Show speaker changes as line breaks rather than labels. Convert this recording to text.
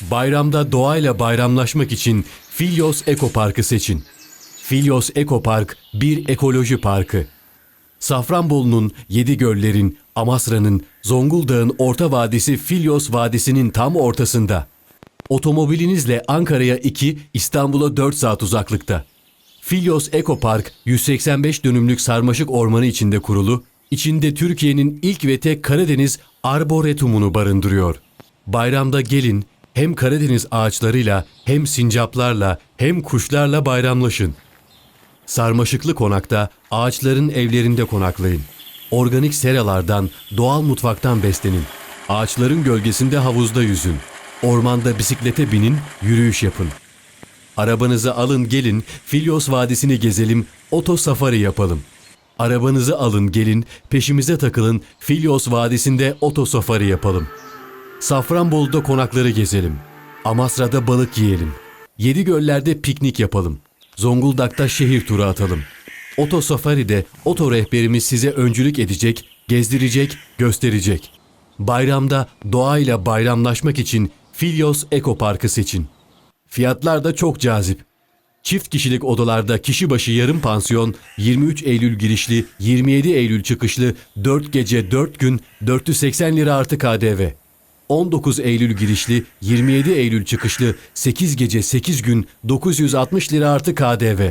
Bayramda doğayla bayramlaşmak için Filyos Ekoparkı seçin. Filyos Ekopark bir ekoloji parkı. Safranbolu'nun, Yedigöller'in, Amasra'nın, Zonguldak'ın Orta Vadisi Filyos Vadisi'nin tam ortasında. Otomobilinizle Ankara'ya 2, İstanbul'a 4 saat uzaklıkta. Filyos Ekopark 185 dönümlük sarmaşık ormanı içinde kurulu, içinde Türkiye'nin ilk ve tek Karadeniz arboretumunu barındırıyor. Bayramda gelin hem Karadeniz ağaçlarıyla hem sincaplarla hem kuşlarla bayramlaşın. Sarmaşıklı konakta ağaçların evlerinde konaklayın. Organik seralardan, doğal mutfaktan beslenin. Ağaçların gölgesinde havuzda yüzün. Ormanda bisiklete binin, yürüyüş yapın. Arabanızı alın gelin, Filyos Vadisi'ni gezelim, oto safari yapalım. Arabanızı alın gelin, peşimize takılın, Filyos Vadisi'nde oto safari yapalım. Safranbolu'da konakları gezelim. Amasra'da balık yiyelim. Yedigöller'de piknik yapalım. Zonguldak'ta şehir turu atalım. Oto Safari'de oto rehberimiz size öncülük edecek, gezdirecek, gösterecek. Bayramda doğayla bayramlaşmak için Filyos Ekoparkı seçin. Fiyatlar da çok cazip. Çift kişilik odalarda kişi başı yarım pansiyon 23 Eylül girişli 27 Eylül çıkışlı 4 gece 4 gün 480 lira artı KDV. 19 Eylül girişli 27 Eylül çıkışlı 8 gece 8 gün 960 lira artı KDV.